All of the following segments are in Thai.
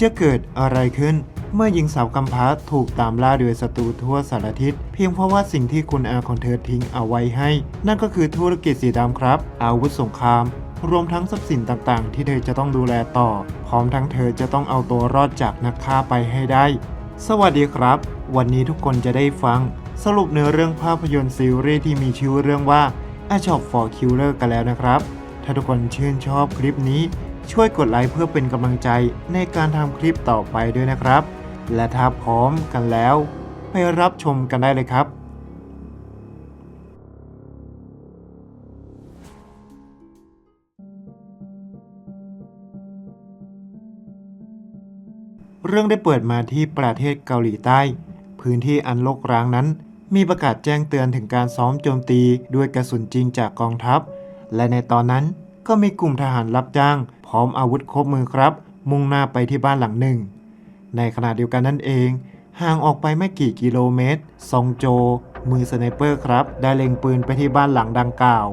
จะเกิดอะไรขึ้น เมื่อหญิงสาวกำพร้าถูกตามล่าโดยศัตรูทั่วสารทิศเพียงเพราะว่าสิ่งที่คุณอาของเธอทิ้งเอาไว้ให้ นั่นก็คือธุรกิจสีดำครับ อาวุธสงคราม รวมทั้งทรัพย์สินต่างๆ ที่เธอจะต้องดูแลต่อ พร้อมทั้งเธอจะต้องเอาตัวรอดจากนักฆ่าไปให้ได้ สวัสดีครับ วันนี้ทุกคนจะได้ฟัง สรุปเนื้อเรื่องภาพยนตร์ซีรีส์ที่มีชื่อเรื่องว่า A Shop for Killer กันแล้วนะครับ ถ้าทุกคนชื่นชอบคลิปนี้ ช่วยกดไลค์เพื่อเป็นกำลังใจในการทำคลิปต่อไปด้วยนะครับ และถ้าพร้อมกันแล้ว ไปรับชมกันได้เลยครับเรื่องได้เปิดมาที่ประเทศเกาหลีใต้ พื้นที่อันโลกร้างนั้น มีประกาศแจ้งเตือนถึงการซ้อมโจมตีด้วยกระสุนจริงจากกองทัพ และในตอนนั้นก็มีกลุ่มทหารรับจ้าง พร้อมอาวุธครบมือครับ มุ่งหน้าไปที่บ้านหลังหนึ่ง ในขณะเดียวกันนั่นเอง ห่างออกไปไม่กี่กิโลเมตร ซองโจ มือสไนเปอร์ครับ ได้เล็งปืนไปที่บ้านหลังดังกล่าว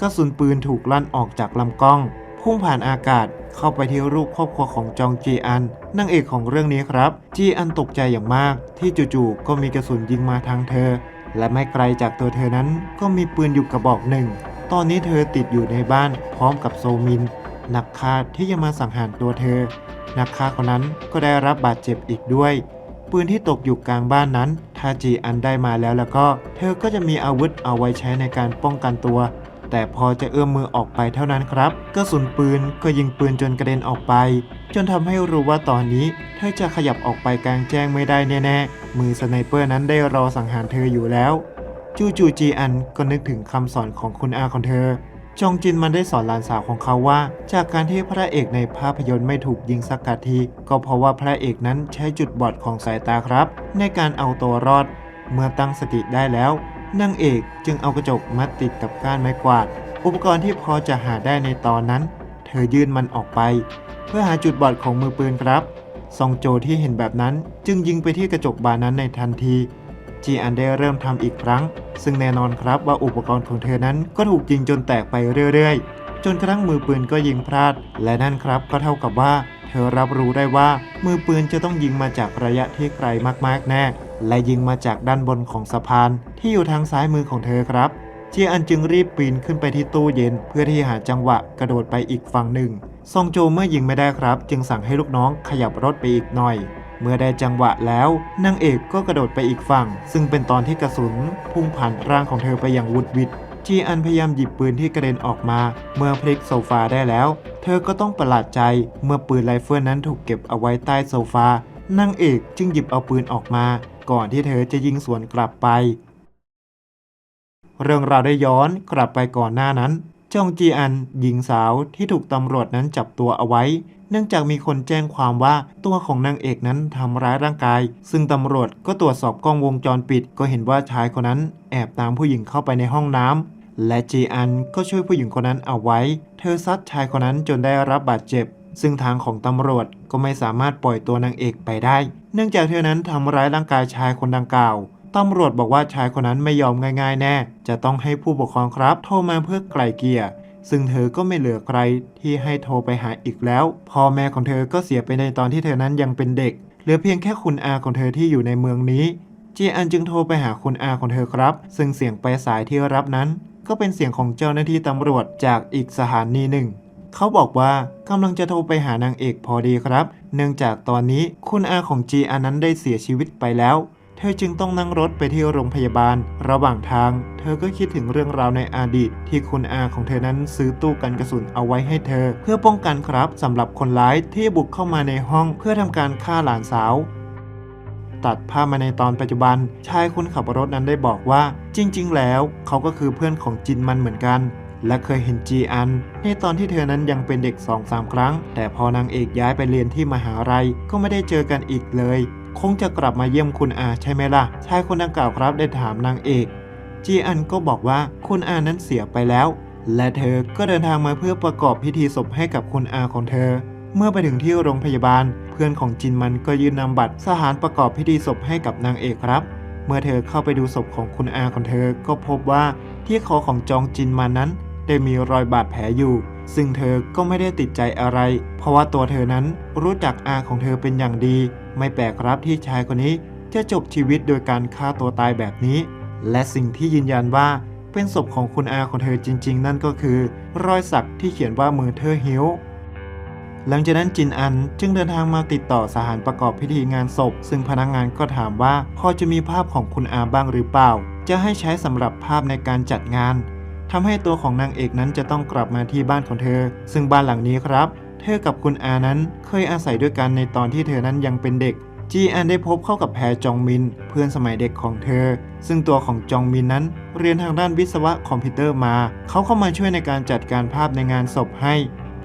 กระสุนปืนถูกลั่นออกจากลำกล้อง พุ่งผ่านอากาศเข้าไปที่รูปครอบครัวของจองจีอันนางเอกของเรื่องนี้ครับ จีอันตกใจอย่างมาก ที่จู่ๆก็มีกระสุนยิงมาทางเธอ และไม่ไกลจากตัวเธอนั้น ก็มีปืนอยู่กระบอกหนึ่ง ตอนนี้เธอติดอยู่ในบ้านพร้อมกับโซมิน นักฆ่าที่จะมาสังหารตัวเธอ นักฆ่าคนนั้นก็ได้รับบาดเจ็บอีกด้วย ปืนที่ตกอยู่กลางบ้านนั้นถ้าจีอันได้มาแล้วแล้วก็ เธอก็จะมีอาวุธเอาไว้ใช้ในการป้องกันตัว แต่พอจะเอื้อมมือออกไปเท่านั้นครับกระสุนปืนก็ยิงปืนจนกระเด็นออกไป จนทำให้รู้ว่าตอนนี้ เธอจะขยับออกไปกลางแจ้งไม่ได้แน่ๆมือสไนเปอร์นั้นได้รอสังหารเธออยู่แล้ว จูจูจีอันก็นึกถึงคำสอนของคุณอาของเธอ จงจินมันได้สอนหลานสาวของเขาว่า จากการที่พระเอกในภาพยนตร์ไม่ถูกยิงสักกะที ก็เพราะว่าพระเอกนั้นใช้จุดบอดของสายตาครับ ในการเอาตัวรอด เมื่อตั้งสติได้แล้วนางเอกจึงเอากระจกมาติดกับก้านไม้กวาด อุปกรณ์ที่พอจะหาได้ในตอนนั้น เธอยื่นมันออกไป เพื่อหาจุดบอดของมือปืนครับซองโจที่เห็นแบบนั้นจึงยิงไปที่กระจกบานนั้นในทันที จีอันได้เริ่มทำอีกครั้ง ซึ่งแน่นอนครับว่าอุปกรณ์ของเธอนั้นก็ถูกยิงจนแตกไปเรื่อยๆ จนกระทั่งมือปืนก็ยิงพลาด และนั่นครับก็เท่ากับว่า เธอรับรู้ได้ว่ามือปืนจะต้องยิงมาจากระยะที่ไกลมากๆแน่ และยิงมาจากด้านบนของสะพาน ที่อยู่ทางซ้ายมือของเธอครับจีอันจึงรีบปีนขึ้นไปที่ตู้เย็น เพื่อที่หาจังหวะกระโดดไปอีกฝั่งหนึ่งซองโจเมื่อยิงไม่ได้ครับ จึงสั่งให้ลูกน้องขยับรถไปอีกหน่อย เมื่อได้จังหวะแล้วนางเอกก็กระโดดไปอีกฝั่ง ซึ่งเป็นตอนที่กระสุนพุ่งผ่านร่างของเธอไปอย่างวุดวิดจีอันพยายามหยิบปืนที่กระเด็นออกมา เมื่อพลิกโซฟาได้แล้ว เธอก็ต้องประหลาดใจเมื่อปืนไรเฟิลนั้นถูกเก็บเอาไว้ใต้โซฟานางเอกจึงหยิบเอาปืนออกมา ก่อนที่เธอจะยิงสวนกลับไป เรื่องราวได้ย้อนกลับไปก่อนหน้านั้นจองจีอันหญิงสาวที่ถูกตำรวจนั้นจับตัวเอาไว้ เนื่องจากมีคนแจ้งความว่าตัวของนางเอกนั้นทำร้ายร่างกาย ซึ่งตำรวจก็ตรวจสอบกล้องวงจรปิด ก็เห็นว่าชายคนนั้นแอบตามผู้หญิงเข้าไปในห้องน้ำและจีอันก็ช่วยผู้หญิงคนนั้นเอาไว้ เธอซัดชายคนนั้นจนได้รับบาดเจ็บ ซึ่งทางของตำรวจก็ไม่สามารถปล่อยตัวนางเอกไปได้ เนื่องจากเธอนั้นทำร้ายร่างกายชายคนดังกล่าวตำรวจบอกว่าชายคนนั้นไม่ยอมง่ายๆแน่ จะต้องให้ผู้ปกครองครับ โทรมาเพื่อไกล่เกลี่ย ซึ่งเธอก็ไม่เหลือใครที่ให้โทรไปหาอีกแล้ว พ่อแม่ของเธอก็เสียไปในตอนที่เธอนั้นยังเป็นเด็ก เหลือเพียงแค่คุณอาของเธอที่อยู่ในเมืองนี้ จีอันจึงโทรไปหาคุณอาของเธอครับ ซึ่งเสียงปลายสายที่รับนั้น ก็เป็นเสียงของเจ้าหน้าที่ตำรวจจากอีกสถานีหนึ่ง เขาบอกว่ากำลังจะโทรไปหานางเอกพอดีครับ เนื่องจากตอนนี้คุณอาของจีอันนั้นได้เสียชีวิตไปแล้ว เธอจึงต้องนั่งรถไปที่โรงพยาบาล ระหว่างทาง เธอก็คิดถึงเรื่องราวในอดีต ที่คุณอาของเธอนั้นซื้อตู้กันกระสุนเอาไว้ให้เธอ เพื่อป้องกันครับสำหรับคนร้ายที่บุกเข้ามาในห้องเพื่อทำการฆ่าหลานสาว ตัดภาพมาในตอนปัจจุบัน ชายคนขับรถนั้นได้บอกว่า จริง ๆ แล้ว เขาก็คือเพื่อนของจินมันเหมือนกันและเคยเห็นจีอัน ในตอนที่เธอนั้นยังเป็นเด็ก2อสาครั้ง แต่พอนางเอกย้ายไปเรียนที่มหาลัยก็ไม่ได้เจอกันอีกเลย คงจะกลับมาเยี่ยมคุณอาใช่ไหมล่ะชายคนดังกล่าวครับได้ถามนางเอกจีอันก็บอกว่าคุณอานั้นเสียไปแล้ว และเธอก็เดินทางมาเพื่อประกอบพิธีศพให้กับคุณอาของเธอ เมื่อไปถึงที่โรงพยาบาล เพื่อนของจินมันก็ยื่นนำบัตรสถานประกอบพิธีศพให้กับนางเอกครับ เมื่อเธอเข้าไปดูศพของคุณอาของเธอก็พบว่าที่คอของจองจินมันนั้น ได้มีรอยบาดแผลอยู่ ซึ่งเธอก็ไม่ได้ติดใจอะไร เพราะว่าตัวเธอนั้นรู้จักอาของเธอเป็นอย่างดี ไม่แปลกครับที่ชายคนนี้จะจบชีวิตโดยการฆ่าตัวตายแบบนี้ และสิ่งที่ยืนยันว่าเป็นศพของคุณอาของเธอจริง ๆ นั่นก็คือ รอยสักที่เขียนว่ามือเธอหิวหลังจากนั้นจินอันจึงเดินทางมาติดต่อสถานประกอบพิธีงานศพ ซึ่งพนักงานก็ถามว่าพอจะมีภาพของคุณอาบ้างหรือเปล่า จะให้ใช้สำหรับภาพในการจัดงาน ทำให้ตัวของนางเอกนั้นจะต้องกลับมาที่บ้านของเธอ ซึ่งบ้านหลังนี้ครับ เธอกับคุณอานั้นเคยอาศัยด้วยกันในตอนที่เธอนั้นยังเป็นเด็ก จีอันได้พบเข้ากับแพรจองมิน เพื่อนสมัยเด็กของเธอ ซึ่งตัวของจองมินนั้น เรียนทางด้านวิศวะคอมพิวเตอร์มา เขาเข้ามาช่วยในการจัดการภาพในงานศพให้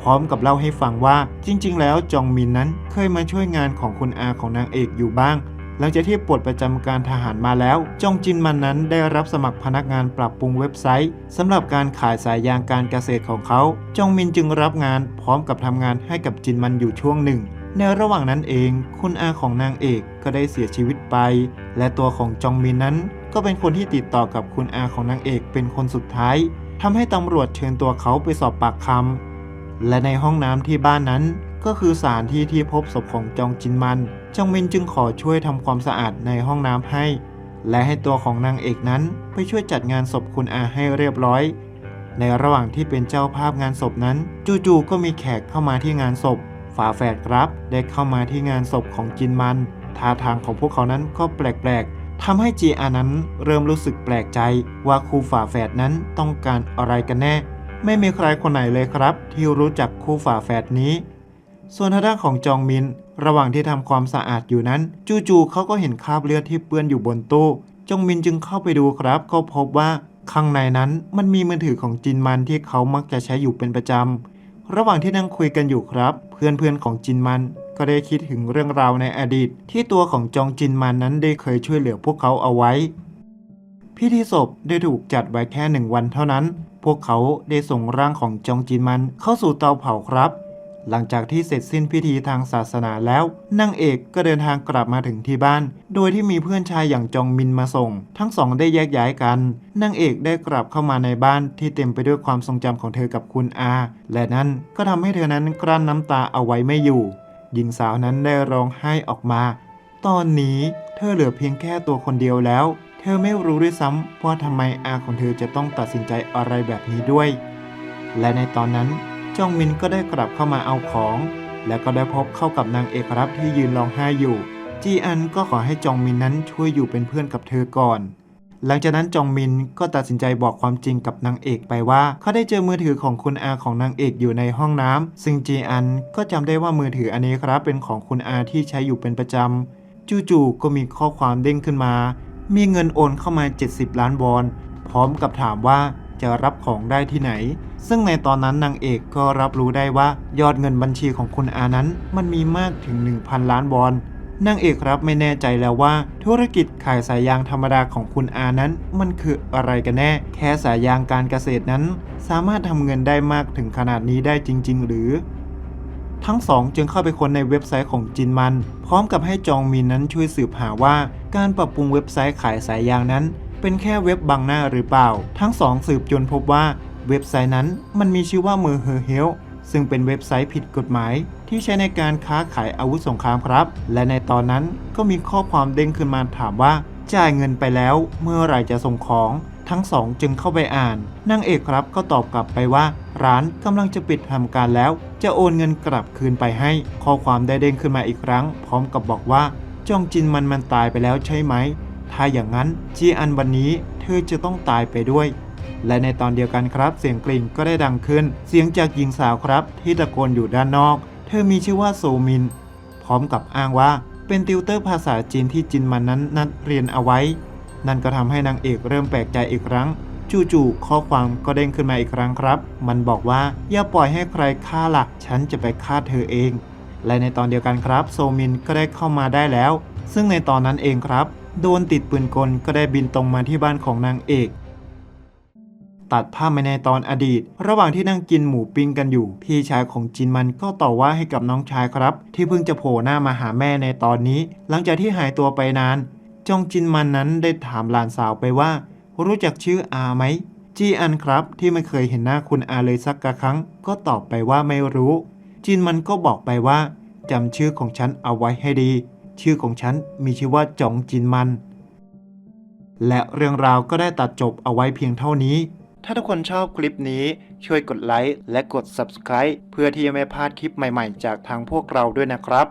พร้อมกับเล่าให้ฟังว่าจริง ๆ แล้วจองมินนั้นเคยมาช่วยงานของคุณอาของนางเอกอยู่บ้าง หลังจากที่ปลดประจำการทหารมาแล้ว จงจินมันนั้นได้รับสมัครพนักงานปรับปรุงเว็บไซต์สำหรับการขายสายยางการเกษตรของเขา จงมินจึงรับงานพร้อมกับทำงานให้กับจินมันอยู่ช่วงหนึ่ง ในระหว่างนั้นเอง คุณอาของนางเอกก็ได้เสียชีวิตไป และตัวของจองมินนั้น ก็เป็นคนที่ติดต่อกับคุณอาของนางเอกเป็นคนสุดท้ายทำให้ตำรวจเชิญตัวเขาไปสอบปากคำและในห้องน้ำที่บ้านนั้น ก็คือสถานที่ที่พบศพของจองจินมัน จองมินจึงขอช่วยทำความสะอาดในห้องน้ำให้ และให้ตัวของนางเอกนั้นไปช่วยจัดงานศพคุณอาให้เรียบร้อย ในระหว่างที่เป็นเจ้าภาพงานศพนั้น จู่ๆก็มีแขกเข้ามาที่งานศพ ฝาแฝดครับได้เข้ามาที่งานศพของจินมัน ท่าทางของพวกเขานั้นก็แปลกๆทำให้จีอานั้นเริ่มรู้สึกแปลกใจว่าคู่ฝาแฝดนั้นต้องการอะไรกันแน่ ไม่มีใครคนไหนเลยครับ ที่รู้จักคู่ฝาแฝดนี้ ส่วนทางด้านของจองมิน ระหว่างที่ทำความสะอาดอยู่นั้น จู่ๆเขาก็เห็นคราบเลือดที่เปื้อนอยู่บนตู้ จองมินจึงเข้าไปดูครับ ก็พบว่าข้างในนั้นมันมีมือถือของจินมันที่เขามักจะใช้อยู่เป็นประจำ ระหว่างที่นั่งคุยกันอยู่ครับ เพื่อนๆของจินมันก็ได้คิดถึงเรื่องราวในอดีต ที่ตัวของจองจินมันนั้นได้เคยช่วยเหลือพวกเขาเอาไว้ พิธีศพได้ถูกจัดไว้แค่หนึ่งวันเท่านั้น พวกเขาได้ส่งร่างของจองจินมันเข้าสู่เตาเผาครับ หลังจากที่เสร็จสิ้นพิธีทางศาสนาแล้วนางเอกก็เดินทางกลับมาถึงที่บ้าน โดยที่มีเพื่อนชายอย่างจองมินมาส่ง ทั้งสองได้แยกย้ายกันนางเอกได้กลับเข้ามาในบ้านที่เต็มไปด้วยความทรงจำของเธอกับคุณอา และนั่นก็ทำให้เธอนั้นกลั้นน้ำตาเอาไว้ไม่อยู่หญิงสาวนั้นได้ร้องไห้ออกมา ตอนนี้เธอเหลือเพียงแค่ตัวคนเดียวแล้ว เธอไม่รู้ด้วยซ้ำว่าทำไมอาของเธอจะต้องตัดสินใจอะไรแบบนี้ด้วย และในตอนนั้น จองมินก็ได้กลับเข้ามาเอาของ แล้วก็ได้พบเข้ากับนางเอกรับที่ยืนร้องไห้อยู่ จีอันก็ขอให้จองมินนั้นช่วยอยู่เป็นเพื่อนกับเธอก่อน หลังจากนั้นจองมินก็ตัดสินใจบอกความจริงกับนางเอกไปว่า เขาได้เจอมือถือของคุณอาของนางเอกอยู่ในห้องน้ำซึ่งจีอันก็จำได้ว่ามือถืออันนี้ครับเป็นของคุณอาที่ใช้อยู่เป็นประจำจู่ๆก็มีข้อความเด้งขึ้นมา มีเงินโอนเข้ามา 70 ล้านวอน พร้อมกับถามว่า จะรับของได้ที่ไหน ซึ่งในตอนนั้นนางเอกก็รับรู้ได้ว่ายอดเงินบัญชีของคุณอานั้น มันมีมากถึง 1,000 ล้านวอนนางเอกรับไม่แน่ใจแล้วว่า ธุรกิจขายสายยางธรรมดาของคุณอานั้น มันคืออะไรกันแน่ แค่สายยางการเกษตรนั้น สามารถทำเงินได้มากถึงขนาดนี้ได้จริง ๆ หรือ ทั้งสองจึงเข้าไปค้นในเว็บไซต์ของจินมัน พร้อมกับให้จองมินนั้นช่วยสืบหาว่า การปรับปรุงเว็บไซต์ขายสายยางนั้น เป็นแค่เว็บบังหน้าหรือเปล่า ทั้งสองสืบจนพบว่าเว็บไซต์นั้นมันมีชื่อว่ามือเฮอเฮลซึ่งเป็นเว็บไซต์ผิดกฎหมาย ที่ใช้ในการค้าขายอาวุธสงครามครับ และในตอนนั้นก็มีข้อความเด้งขึ้นมาถามว่า จ่ายเงินไปแล้วเมื่อไหร่จะส่งของ ทั้งสองจึงเข้าไปอ่านนางเอกครับก็ตอบกลับไปว่า ร้านกำลังจะปิดทำการแล้ว จะโอนเงินกลับคืนไปให้ ข้อความได้เด้งขึ้นมาอีกครั้ง พร้อมกับบอกว่าจองจินมันมันตายไปแล้วใช่ไหม ถ้าอย่างนั้นจีอันวันนี้เธอจะต้องตายไปด้วย และในตอนเดียวกันครับ เสียงกริ่งก็ได้ดังขึ้น เสียงจากหญิงสาวครับ ที่ตะโกนอยู่ด้านนอก เธอมีชื่อว่าโซมิน พร้อมกับอ้างว่าเป็นติวเตอร์ภาษาจีนที่จินมันนั้นนัดเรียนเอาไว้ นั่นก็ทำให้นางเอกเริ่มแปลกใจอีกครั้ง จู่ๆข้อความก็เด้งขึ้นมาอีกครั้งครับ มันบอกว่าอย่าปล่อยให้ใครฆ่าหลักฉันจะไปฆ่าเธอเอง และในตอนเดียวกันครับ โซมินก็ได้เข้ามาได้แล้ว ซึ่งในตอนนั้นเองครับ โดนติดปืนกลก็ได้บินตรงมาที่บ้านของนางเอก ตัดภาพไปในตอนอดีต ระหว่างที่นั่งกินหมูปิ้งกันอยู่ พี่ชายของจินมันก็ต่อว่าให้กับน้องชายครับ ที่เพิ่งจะโผล่หน้ามาหาแม่ในตอนนี้ หลังจากที่หายตัวไปนานจองจินมันนั้นได้ถามหลานสาวไปว่า รู้จักชื่ออาไหมจีอันครับที่ไม่เคยเห็นหน้าคุณอาเลยสักกะครั้ง ก็ตอบไปว่าไม่รู้ จินมันก็บอกไปว่าจำชื่อของฉันเอาไว้ให้ดี ชื่อของฉันมีชื่อว่าจองจินมัน และเรื่องราวก็ได้ตัดจบเอาไว้เพียงเท่านี้ ถ้าทุกคนชอบคลิปนี้ช่วยกดไลค์และกด Subscribe เพื่อที่จะไม่พลาดคลิปใหม่ๆ จากทางพวกเราด้วยนะครับ